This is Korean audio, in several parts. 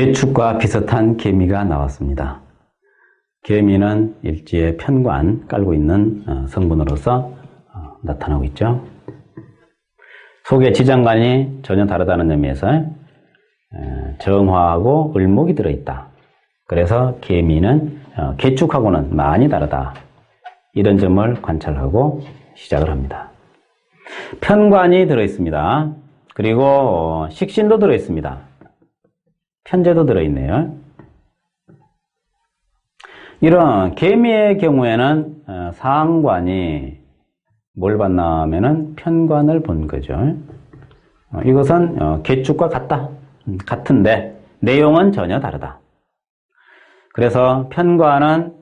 개축과 비슷한 개미가 나왔습니다. 개미는 일지에 편관 깔고 있는 어, 성분으로서 어, 나타나고 있죠. 속의 지장간이 전혀 다르다는 의미에서 정화하고 을목이 들어있다. 그래서 개미는 어, 개축하고는 많이 다르다. 이런 점을 관찰하고 시작을 합니다. 편관이 들어있습니다. 그리고 식신도 들어있습니다. 편제도 들어있네요. 이런 개미의 경우에는 어, 상관이 뭘 봤나 하면은 편관을 본 거죠. 어, 이것은 어, 개축과 같다. 음, 같은데 내용은 전혀 다르다. 그래서 편관은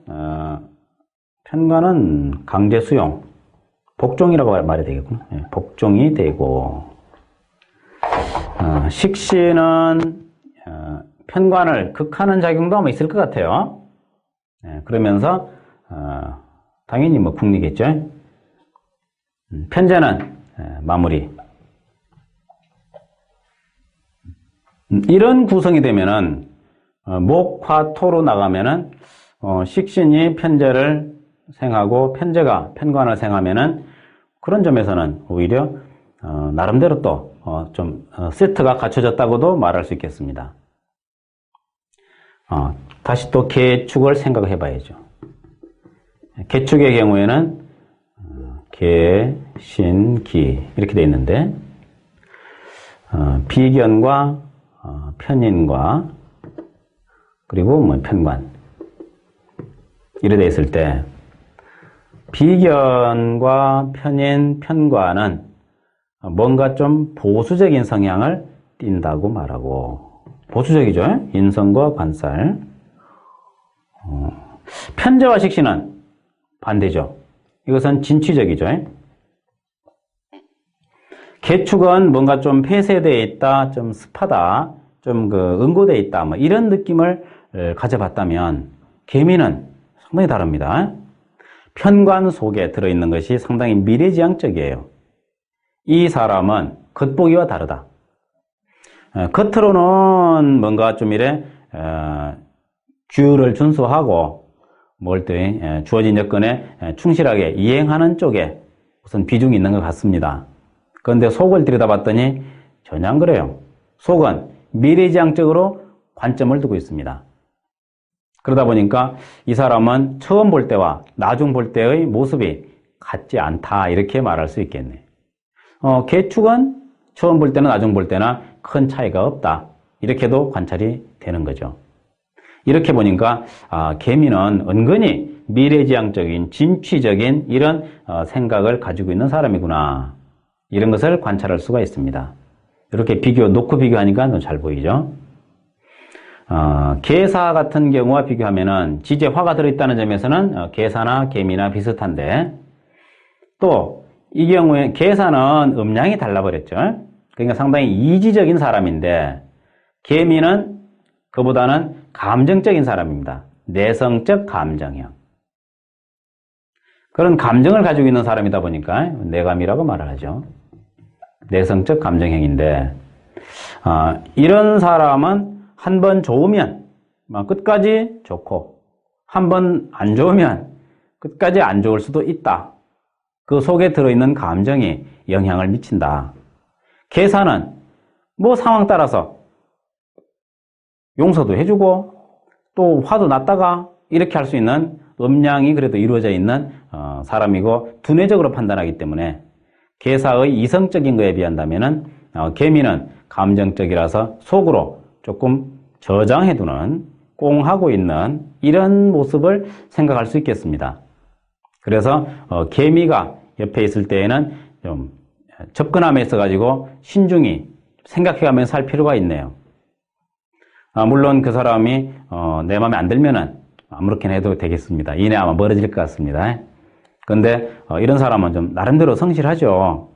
편관은 강제 수용, 복종이라고 말해야 되겠구나. 예, 복종이 되고 식신은 편관을 극하는 작용도 아마 있을 것 같아요. 예, 그러면서 어, 당연히 뭐 국리겠죠. 음, 편제는 예, 마무리. 음, 이런 구성이 되면은 어, 목, 화, 토로 나가면은 어, 식신이 편제를 생하고 편제가 편관을 생하면은 그런 점에서는 오히려 어, 나름대로 또좀 어, 어, 세트가 갖춰졌다고도 말할 수 있겠습니다. 어, 다시 또 개축을 생각해 봐야죠. 개축의 경우에는 어, 개, 신, 기 이렇게 되어 있는데 어, 비견과 어, 편인과 그리고 뭐 편관 이래 되어 있을 때 비견과 편인, 편관은 뭔가 좀 보수적인 성향을 띈다고 말하고 보수적이죠. 인성과 관살. 어, 편제와 식신은 반대죠. 이것은 진취적이죠. 개축은 뭔가 좀 폐쇄되어 있다, 좀 습하다, 좀 그 응고되어 있다, 뭐 이런 느낌을 가져봤다면 개미는 상당히 다릅니다. 편관 속에 들어있는 것이 상당히 미래지향적이에요. 이 사람은 겉보기와 다르다. 어, 겉으로는 뭔가 좀 이래 어, 규율을 준수하고 뭘때 주어진 여건에 충실하게 이행하는 쪽에 우선 비중이 있는 것 같습니다. 그런데 속을 들여다봤더니 전혀 안 그래요. 속은 미래지향적으로 관점을 두고 있습니다. 그러다 보니까 이 사람은 처음 볼 때와 나중 볼 때의 모습이 같지 않다 이렇게 말할 수 있겠네. 어, 개축은 처음 볼 때나 나중 볼 때나 큰 차이가 없다. 이렇게도 관찰이 되는 거죠. 이렇게 보니까 아, 개미는 은근히 미래지향적인 진취적인 이런 어, 생각을 가지고 있는 사람이구나. 이런 것을 관찰할 수가 있습니다. 이렇게 비교 놓고 비교하니까 잘 보이죠. 어, 개사 같은 경우와 비교하면은 지제 화가 들어있다는 점에서는 어, 개사나 개미나 비슷한데 또 이 경우에 개사는 음량이 달라버렸죠. 그러니까 상당히 이지적인 사람인데 개미는 그보다는 감정적인 사람입니다. 내성적 감정형. 그런 감정을 가지고 있는 사람이다 보니까 내감이라고 말을 하죠. 내성적 감정형인데 어, 이런 사람은 한 번 좋으면 끝까지 좋고 한 번 안 좋으면 끝까지 안 좋을 수도 있다. 그 속에 들어있는 감정이 영향을 미친다. 계산은 뭐 상황 따라서 용서도 해주고 또 화도 났다가 이렇게 할 수 있는 음량이 그래도 이루어져 있는 어, 사람이고 두뇌적으로 판단하기 때문에 개사의 이성적인 거에 비한다면은 어, 개미는 감정적이라서 속으로 조금 저장해두는 꽁하고 있는 이런 모습을 생각할 수 있겠습니다. 그래서 어, 개미가 옆에 있을 때에는 좀 접근함에 있어 가지고 신중히 생각해가면서 살 필요가 있네요. 아, 물론 그 사람이 어, 내 마음에 안 들면은 아무렇게나 해도 되겠습니다. 이내 아마 멀어질 것 같습니다. 그런데 어, 이런 사람은 좀 나름대로 성실하죠.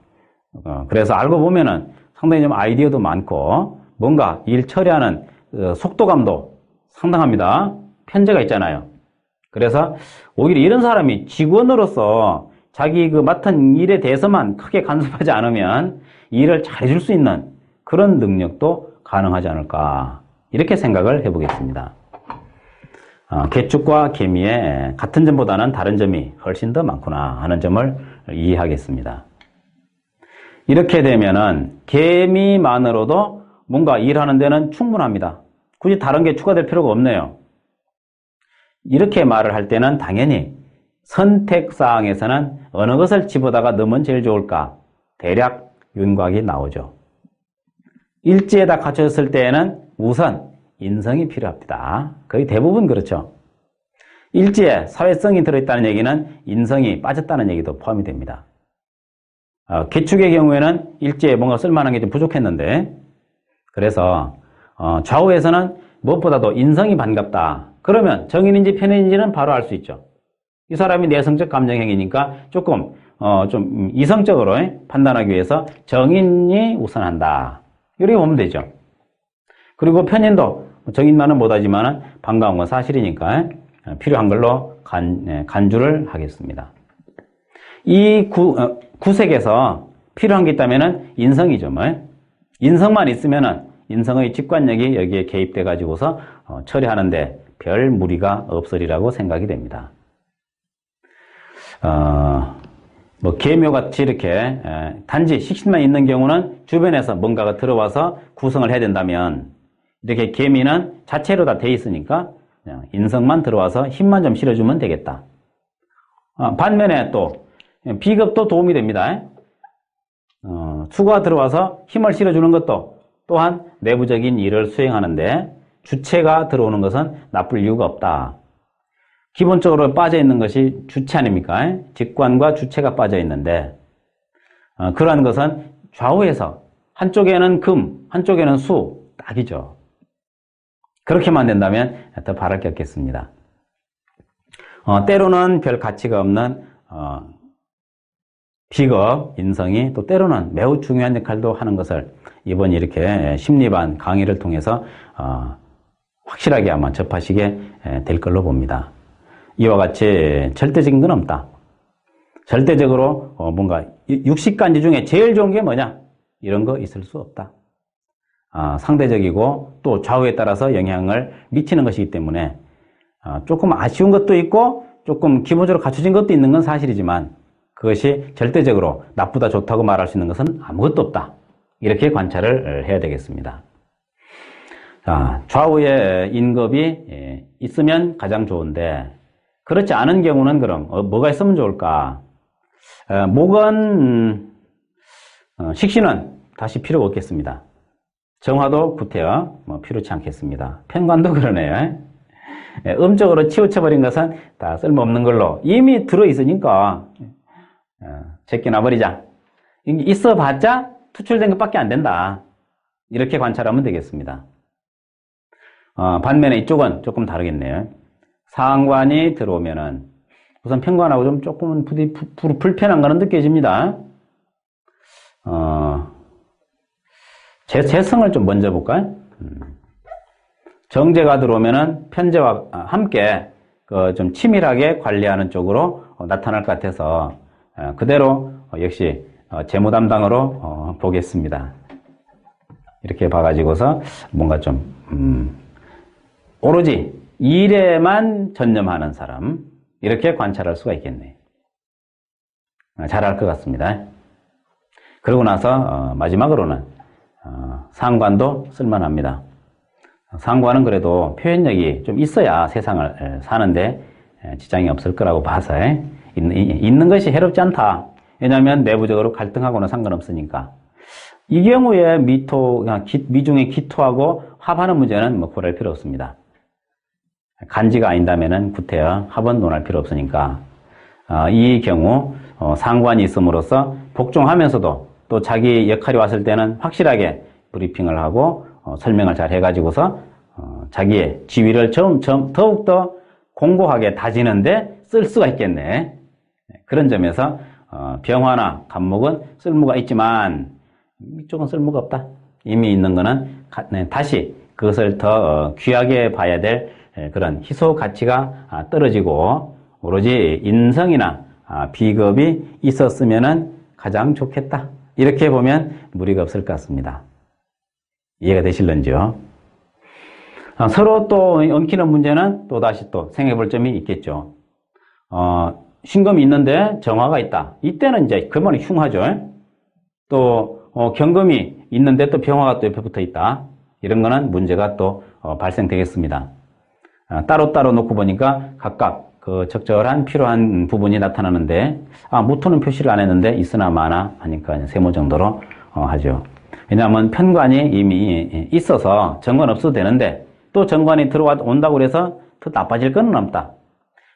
어, 그래서 알고 보면은 상당히 좀 아이디어도 많고 뭔가 일 처리하는 어, 속도감도 상당합니다. 편제가 있잖아요. 그래서 오히려 이런 사람이 직원으로서 자기 그 맡은 일에 대해서만 크게 간섭하지 않으면 일을 잘해줄 수 있는 그런 능력도 가능하지 않을까 이렇게 생각을 해보겠습니다. 어, 개축과 개미의 같은 점보다는 다른 점이 훨씬 더 많구나 하는 점을 이해하겠습니다. 이렇게 되면은 개미만으로도 뭔가 일하는 데는 충분합니다. 굳이 다른 게 추가될 필요가 없네요. 이렇게 말을 할 때는 당연히 선택사항에서는 어느 것을 집어다가 넣으면 제일 좋을까? 대략 윤곽이 나오죠. 일지에 다 갖춰졌을 때에는 우선 인성이 필요합니다. 거의 대부분 그렇죠. 일지에 사회성이 들어있다는 얘기는 인성이 빠졌다는 얘기도 포함이 됩니다. 어, 개축의 경우에는 일지에 뭔가 쓸만한 게 좀 부족했는데 그래서 어, 좌우에서는 무엇보다도 인성이 반갑다. 그러면 정인인지 편인인지는 바로 알 수 있죠. 이 사람이 내성적 감정행위니까 조금 어, 좀 이성적으로 판단하기 위해서 정인이 우선한다. 이렇게 보면 되죠. 그리고 편인도 정인만은 못하지만 반가운 건 사실이니까 필요한 걸로 간, 예, 간주를 하겠습니다. 이 구, 어, 구색에서 필요한 게 있다면 인성이죠. 뭐. 인성만 있으면 인성의 직관력이 여기에 개입돼 가지고서 어, 처리하는데 별 무리가 없으리라고 생각이 됩니다. 어, 뭐 개묘같이 이렇게 에, 단지 식신만 있는 경우는 주변에서 뭔가가 들어와서 구성을 해야 된다면 이렇게 개미는 자체로 다 돼 있으니까 인성만 들어와서 힘만 좀 실어주면 되겠다. 어, 반면에 또 비겁도 도움이 됩니다. 어, 수가 들어와서 힘을 실어주는 것도 또한 내부적인 일을 수행하는데 주체가 들어오는 것은 나쁠 이유가 없다. 기본적으로 빠져 있는 것이 주체 아닙니까? 직관과 주체가 빠져 있는데 어, 그러한 것은 좌우에서 한쪽에는 금, 한쪽에는 수 딱이죠. 그렇게만 된다면 더 바랄 게 없겠습니다. 어, 때로는 별 가치가 없는 어, 비겁, 인성이 또 때로는 매우 중요한 역할도 하는 것을 이번 이렇게 심리반 강의를 통해서 어, 확실하게 아마 접하시게 될 걸로 봅니다. 이와 같이 절대적인 건 없다. 절대적으로 어, 뭔가 육식간지 중에 제일 좋은 게 뭐냐? 이런 거 있을 수 없다. 아, 상대적이고 또 좌우에 따라서 영향을 미치는 것이기 때문에 아, 조금 아쉬운 것도 있고 조금 기본적으로 갖춰진 것도 있는 건 사실이지만 그것이 절대적으로 나쁘다 좋다고 말할 수 있는 것은 아무것도 없다. 이렇게 관찰을 해야 되겠습니다. 자, 좌우에 인겁이 예, 있으면 가장 좋은데 그렇지 않은 경우는 그럼 어, 뭐가 있으면 좋을까? 어, 목은 어, 식신은 다시 필요 없겠습니다. 정화도 구태여 뭐 필요치 않겠습니다. 편관도 그러네요. 예, 음적으로 치우쳐버린 것은 다 쓸모없는 걸로 이미 들어있으니까 제껴놔버리자. 있어봤자 투출된 것밖에 안 된다. 이렇게 관찰하면 되겠습니다. 어, 반면에 이쪽은 조금 다르겠네요. 상관이 들어오면은 우선 편관하고 좀 조금은 부디, 부, 불편한 거는 느껴집니다. 어, 제, 재성을 좀 먼저 볼까요? 음. 정제가 들어오면은 편제와 함께 그 좀 치밀하게 관리하는 쪽으로 나타날 것 같아서 어, 그대로 역시 어, 재무 담당으로 어, 보겠습니다. 이렇게 봐가지고서 뭔가 좀 음, 오로지 일에만 전념하는 사람 이렇게 관찰할 수가 있겠네. 잘할 것 같습니다. 그러고 나서 마지막으로는 상관도 쓸만합니다. 상관은 그래도 표현력이 좀 있어야 세상을 사는데 지장이 없을 거라고 봐서 있는 것이 해롭지 않다. 왜냐하면 내부적으로 갈등하고는 상관없으니까. 이 경우에 미토, 미중의 기토하고 합하는 문제는 뭐 고려할 필요 없습니다. 간지가 아닌다면 구태여 합은 논할 필요 없으니까. 어, 이 경우 어, 상관이 있음으로써 복종하면서도 또 자기 역할이 왔을 때는 확실하게 브리핑을 하고 어, 설명을 잘 해가지고서 자기의 지위를 점, 점, 더욱더 공고하게 다지는데 쓸 수가 있겠네. 그런 점에서 어, 병화나 간목은 쓸모가 있지만 이쪽은 쓸모가 없다. 이미 있는 거는 네, 다시 그것을 더 어, 귀하게 봐야 될 그런 희소 가치가 아, 떨어지고 오로지 인성이나 아, 비겁이 있었으면 가장 좋겠다. 이렇게 보면 무리가 없을 것 같습니다. 이해가 되실런지요? 아, 서로 또 엉키는 문제는 또 다시 또 생각해 볼 점이 있겠죠. 어, 신금이 있는데 정화가 있다. 이때는 이제 그 말이 흉하죠. 또 어, 경금이 있는데 또 병화가 또 옆에 붙어 있다. 이런 거는 문제가 또 어, 발생되겠습니다. 아, 따로따로 놓고 보니까 각각 그 적절한 필요한 부분이 나타나는데 아 무토는 표시를 안 했는데 있으나 마나 하니까 세모 정도로 어, 하죠. 왜냐하면 편관이 이미 있어서 정관 없어도 되는데 또 정관이 들어와 온다고 해서 더 나빠질 건 없다.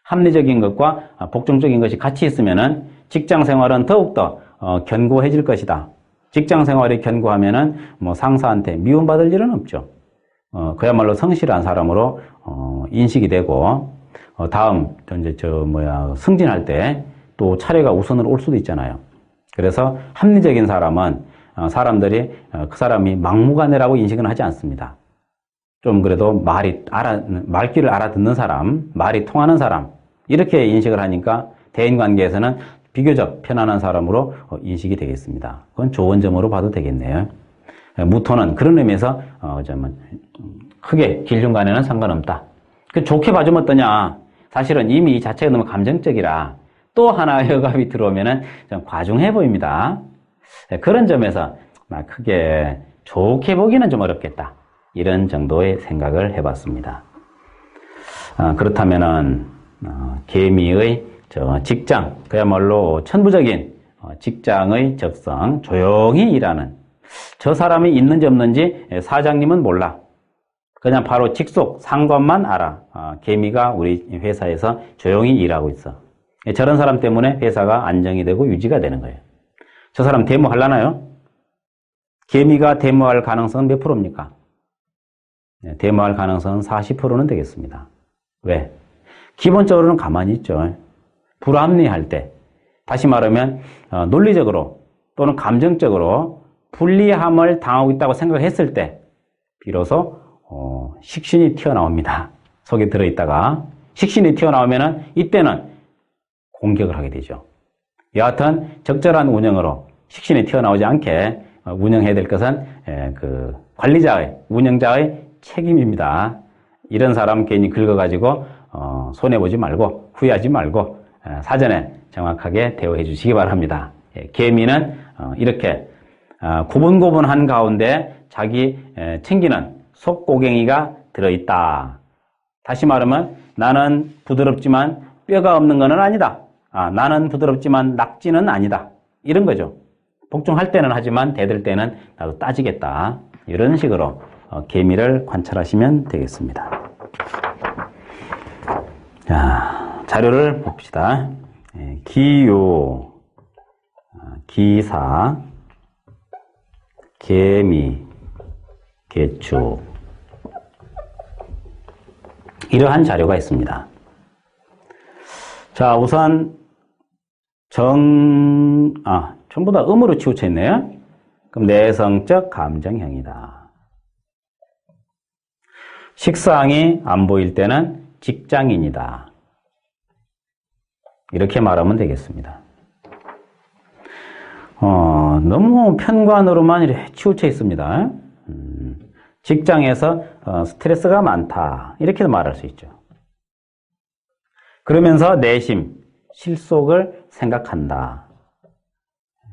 합리적인 것과 복종적인 것이 같이 있으면은 직장 생활은 더욱더 어, 견고해질 것이다. 직장 생활이 견고하면은 뭐 상사한테 미움받을 일은 없죠. 어, 그야말로 성실한 사람으로 어, 인식이 되고 어, 다음 이제 저 뭐야 승진할 때 또 차례가 우선으로 올 수도 있잖아요. 그래서 합리적인 사람은 어, 사람들이 어, 그 사람이 막무가내라고 인식은 하지 않습니다. 좀 그래도 말이 알아 말귀를 알아듣는 사람, 말이 통하는 사람 이렇게 인식을 하니까 대인 관계에서는 비교적 편안한 사람으로 어, 인식이 되겠습니다. 그건 좋은 점으로 봐도 되겠네요. 무토는 그런 의미에서 어, 좀 크게 길중 간에는 상관없다. 그 좋게 봐주면 어떠냐? 사실은 이미 이 자체가 너무 감정적이라 또 하나의 여갑이 들어오면은 좀 과중해 보입니다. 그런 점에서 막 크게 좋게 보기는 좀 어렵겠다. 이런 정도의 생각을 해봤습니다. 아, 그렇다면은 어, 개미의 저 직장, 그야말로 천부적인 어, 직장의 적성, 조용히 일하는 저 사람이 있는지 없는지 사장님은 몰라. 그냥 바로 직속 상관만 알아. 아, 개미가 우리 회사에서 조용히 일하고 있어. 저런 사람 때문에 회사가 안정이 되고 유지가 되는 거예요. 저 사람 데모하려나요? 개미가 데모할 가능성은 몇 프로입니까? 네, 데모할 가능성은 40%는 되겠습니다. 왜? 기본적으로는 가만히 있죠. 불합리할 때. 다시 말하면, 어, 논리적으로 또는 감정적으로 불리함을 당하고 있다고 생각했을 때, 비로소 어, 식신이 튀어나옵니다. 속에 들어있다가 식신이 튀어나오면은 이때는 공격을 하게 되죠. 여하튼 적절한 운영으로 식신이 튀어나오지 않게 어, 운영해야 될 것은 예, 그 관리자의 운영자의 책임입니다. 이런 사람 괜히 긁어가지고 어, 손해 보지 말고 후회하지 말고 예, 사전에 정확하게 대우해 주시기 바랍니다. 예, 개미는 어, 이렇게 아, 고분고분한 가운데 자기 챙기는 속고갱이가 들어있다. 다시 말하면 나는 부드럽지만 뼈가 없는 것은 아니다. 아, 나는 부드럽지만 낙지는 아니다. 이런 거죠. 복종할 때는 하지만 대들 때는 나도 따지겠다. 이런 식으로 어, 개미를 관찰하시면 되겠습니다. 자, 자료를 봅시다. 예, 기요, 아, 기사, 개미, 개축. 이러한 자료가 있습니다. 자, 우선 정, 아, 전부 다 음으로 치우쳐 있네요. 그럼 내성적 감정형이다. 식상이 안 보일 때는 직장인이다. 이렇게 말하면 되겠습니다. 어, 너무 편관으로만 이렇게 치우쳐 있습니다. 음, 직장에서 어, 스트레스가 많다. 이렇게도 말할 수 있죠. 그러면서 내심, 실속을 생각한다.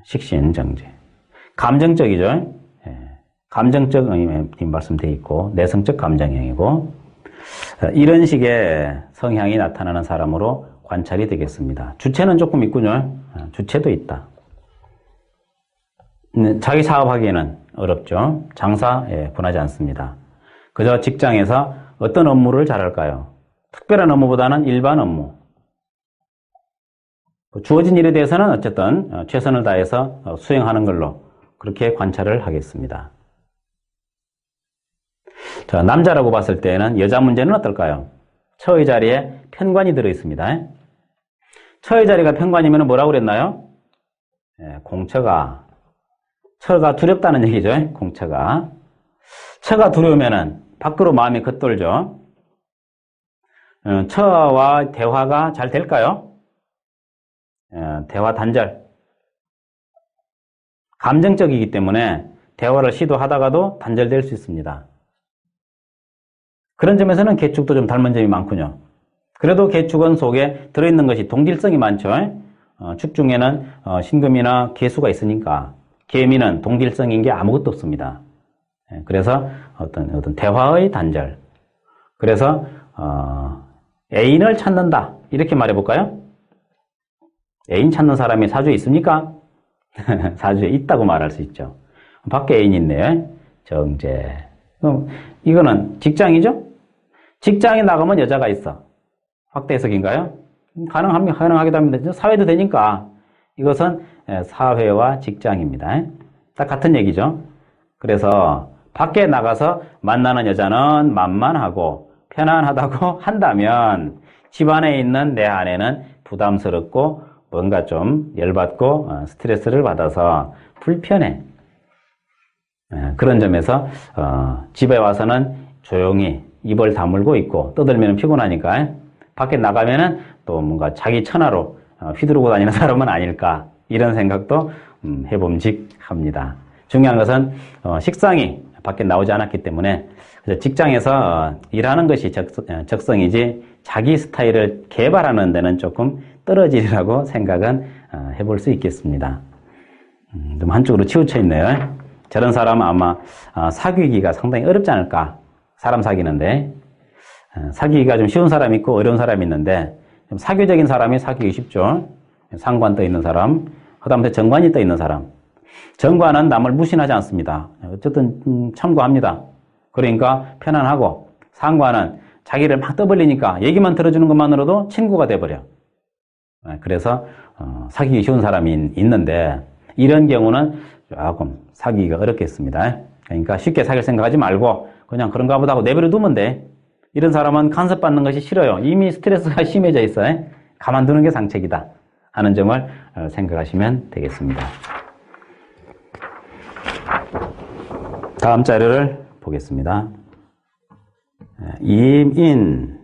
식신 정제. 감정적이죠. 예. 감정적 말씀되어 있고 내성적 감정형이고 어, 이런 식의 성향이 나타나는 사람으로 관찰이 되겠습니다. 주체는 조금 있군요. 어, 주체도 있다. 자기 사업하기에는 어렵죠. 장사에 분하지 않습니다. 그저 직장에서 어떤 업무를 잘할까요? 특별한 업무보다는 일반 업무. 주어진 일에 대해서는 어쨌든 어, 최선을 다해서 어, 수행하는 걸로 그렇게 관찰을 하겠습니다. 자, 남자라고 봤을 때는 여자 문제는 어떨까요? 처의 자리에 편관이 들어 있습니다. 처의 자리가 편관이면 뭐라고 그랬나요? 예, 공처가 처가 두렵다는 얘기죠. 공처가. 처가 두려우면은 밖으로 마음이 겉돌죠. 어, 처와 대화가 잘 될까요? 어, 대화 단절. 감정적이기 때문에 대화를 시도하다가도 단절될 수 있습니다. 그런 점에서는 개축도 좀 닮은 점이 많군요. 그래도 개축은 속에 들어있는 것이 동질성이 많죠. 어, 축 중에는 어, 신금이나 개수가 있으니까 개미는 동질성인 게 아무것도 없습니다. 예, 그래서 어떤 어떤 대화의 단절. 그래서 어, 애인을 찾는다 이렇게 말해볼까요? 애인 찾는 사람이 사주에 있습니까? 사주에 있다고 말할 수 있죠. 밖에 애인 있네요. 정제. 그럼 이거는 직장이죠? 직장에 나가면 여자가 있어. 확대 해석인가요? 가능합니다. 가능하기도 합니다. 사회도 되니까. 이것은 예, 사회와 직장입니다. 딱 같은 얘기죠. 그래서 밖에 나가서 만나는 여자는 만만하고 편안하다고 한다면 집 안에 있는 내 아내는 부담스럽고 뭔가 좀 열받고 어, 스트레스를 받아서 불편해. 예, 그런 점에서 어, 집에 와서는 조용히 입을 다물고 있고 떠들면 피곤하니까 밖에 나가면은 또 뭔가 자기 천하로 어, 휘두르고 다니는 사람은 아닐까 이런 생각도 음, 해봄직합니다. 중요한 것은 어, 식상이 밖에 나오지 않았기 때문에 직장에서 어, 일하는 것이 적, 어, 적성 이지 자기 스타일을 개발하는 데는 조금 떨어지리라고 생각은 어, 해볼 수 있겠습니다. 음, 좀 한쪽으로 치우쳐 있네요. 저런 사람은 아마 어, 사귀기가 상당히 어렵지 않을까. 사람 사귀는데 어, 사귀기가 좀 쉬운 사람이 있고 어려운 사람이 있는데 좀 사교적인 사람이 사귀기 쉽죠. 상관 떠 있는 사람, 그다음에 정관이 떠 있는 사람. 정관은 남을 무신하지 않습니다. 어쨌든 음, 참고합니다. 그러니까 편안하고 상관은 자기를 막 떠벌리니까 얘기만 들어주는 것만으로도 친구가 돼버려. 네, 그래서 어, 사귀기 쉬운 사람이 있는데 이런 경우는 조금 사귀기가 어렵겠습니다. 그러니까 쉽게 사귈 생각하지 말고 그냥 그런가 보다 하고 내버려 두면 돼. 이런 사람은 간섭받는 것이 싫어요. 이미 스트레스가 심해져 있어요. 가만두는 게 상책이다. 하는 점을 어, 생각하시면 되겠습니다. 다음 자료를 보겠습니다. 임인,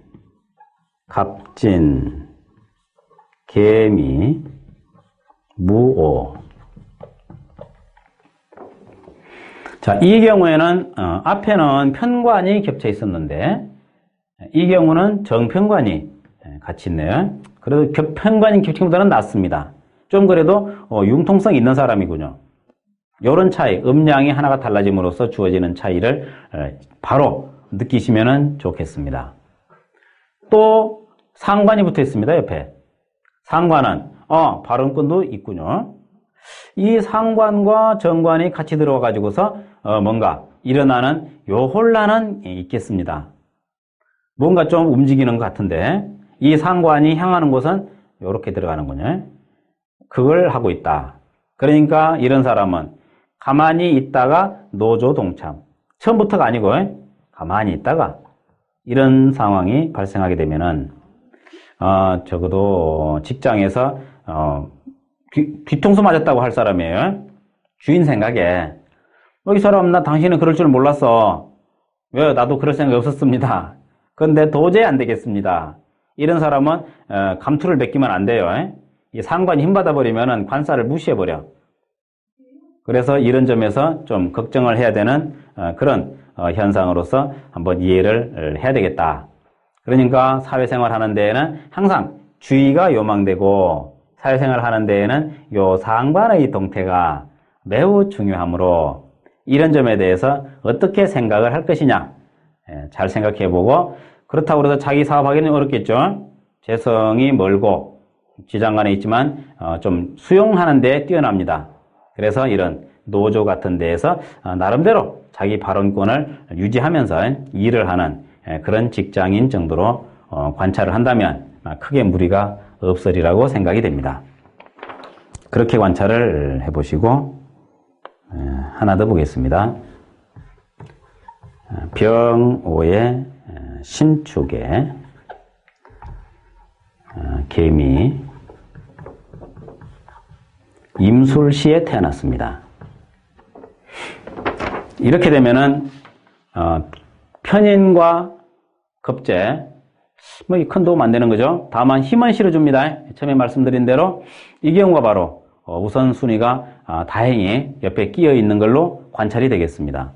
갑진, 개미, 무오. 자, 이 경우에는 어, 앞에는 편관이 겹쳐 있었는데 이 경우는 정편관이 예, 같이 있네요. 그래도 겹- 편관이 겹친보다는 낫습니다. 좀 그래도 어, 융통성 있는 사람이군요. 이런 차이, 음량이 하나가 달라짐으로써 주어지는 차이를 에, 바로 느끼시면 좋겠습니다. 또 상관이 붙어 있습니다. 옆에. 상관은 어, 발언권도 있군요. 이 상관과 정관이 같이 들어와 가지고서 어, 뭔가 일어나는 요 혼란은 있겠습니다. 뭔가 좀 움직이는 것 같은데 이 상관이 향하는 곳은 이렇게 들어가는군요. 그걸 하고 있다. 그러니까 이런 사람은 가만히 있다가 노조 동참. 처음부터가 아니고 가만히 있다가 이런 상황이 발생하게 되면은 어, 적어도 직장에서 어, 뒤, 뒤통수 맞았다고 할 사람이에요. 주인 생각에 어, 이 사람 나 당신은 그럴 줄 몰랐어. 왜 나도 그럴 생각이 없었습니다. 그런데 도저히 안 되겠습니다. 이런 사람은 어, 감투를 맡기면 안 돼요. 이 상관이 힘받아 버리면 관사를 무시해 버려. 그래서 이런 점에서 좀 걱정을 해야 되는 어, 그런 어, 현상으로서 한번 이해를 해야 되겠다. 그러니까 사회생활 하는 데에는 항상 주의가 요망되고 사회생활 하는 데에는 요 상관의 동태가 매우 중요하므로 이런 점에 대해서 어떻게 생각을 할 것이냐 예, 잘 생각해 보고 그렇다고 해서 자기 사업하기는 어렵겠죠. 재성이 멀고 지장간에 있지만 어, 좀 수용하는 데 뛰어납니다. 그래서 이런 노조 같은 데에서 어, 나름대로 자기 발언권을 유지하면서 일을 하는 예, 그런 직장인 정도로 어, 관찰을 한다면 아, 크게 무리가 없으리라고 생각이 됩니다. 그렇게 관찰을 해보시고 예, 하나 더 보겠습니다. 어, 병오의 신축의 어, 개미 임술시에 태어났습니다. 이렇게 되면은 어, 편인과 급제 뭐큰 도움 안 되는 거죠. 다만 힘은 실어줍니다. 처음에 말씀드린 대로 이 경우가 바로 어, 우선순위가 아, 다행히 옆에 끼어 있는 걸로 관찰이 되겠습니다.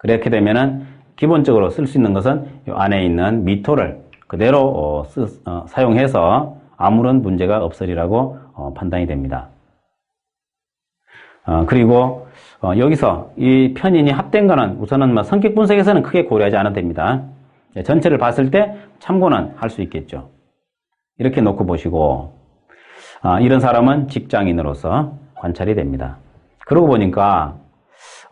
그렇게 되면은 기본적으로 쓸 수 있는 것은 이 안에 있는 미토를 그대로 어, 쓰- 어, 사용해서 아무런 문제가 없으리라고 어, 판단이 됩니다. 어, 그리고 어, 여기서 이 편인이 합된 거는 우선은 뭐 성격 분석에서는 크게 고려하지 않아도 됩니다. 예, 전체를 봤을 때 참고는 할 수 있겠죠. 이렇게 놓고 보시고 아, 이런 사람은 직장인으로서 관찰이 됩니다. 그러고 보니까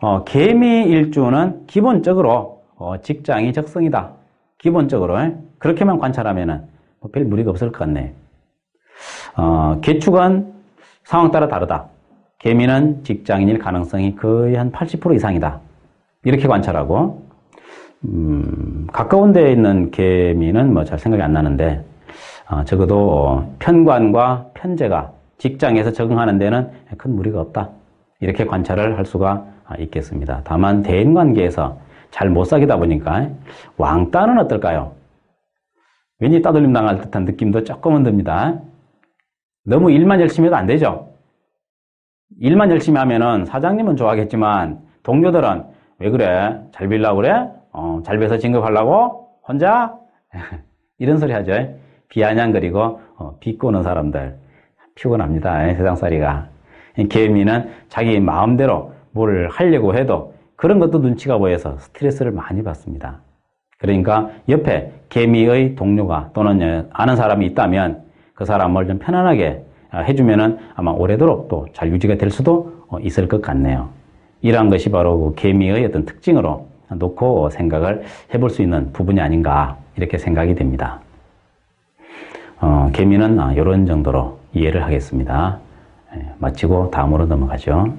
어, 개미 일주는 기본적으로 어, 직장이 적성이다. 기본적으로 예? 그렇게만 관찰하면은 뭐별 무리가 없을 것 같네. 어, 개축은 상황 따라 다르다. 개미는 직장인일 가능성이 거의 한 80% 이상이다. 이렇게 관찰하고, 음, 가까운 데에 있는 개미는 뭐 잘 생각이 안 나는데, 어, 적어도 어, 편관과 편제가 직장에서 적응하는 데는 큰 무리가 없다. 이렇게 관찰을 할 수가 아, 있겠습니다. 다만 대인 관계에서 잘 못 사귀다 보니까 왕따는 어떨까요? 왠지 따돌림 당할 듯한 느낌도 조금은 듭니다. 너무 일만 열심히 해도 안 되죠? 일만 열심히 하면은 사장님은 좋아하겠지만 동료들은 왜 그래? 잘 빌려고 그래? 어, 잘 배서 진급하려고? 혼자? 이런 소리 하죠. 비아냥거리고 어, 비꼬는 사람들 피곤합니다. 세상살이가. 개미는 자기 마음대로 뭘 하려고 해도 그런 것도 눈치가 보여서 스트레스를 많이 받습니다. 그러니까 옆에 개미의 동료가 또는 아는 사람이 있다면 그 사람을 좀 편안하게 해주면은 아마 오래도록 또 잘 유지가 될 수도 어, 있을 것 같네요. 이러한 것이 바로 그 개미의 어떤 특징으로 놓고 생각을 해볼 수 있는 부분이 아닌가 이렇게 생각이 됩니다. 어, 개미는 이런 정도로 이해를 하겠습니다. 예, 마치고 다음으로 넘어가죠.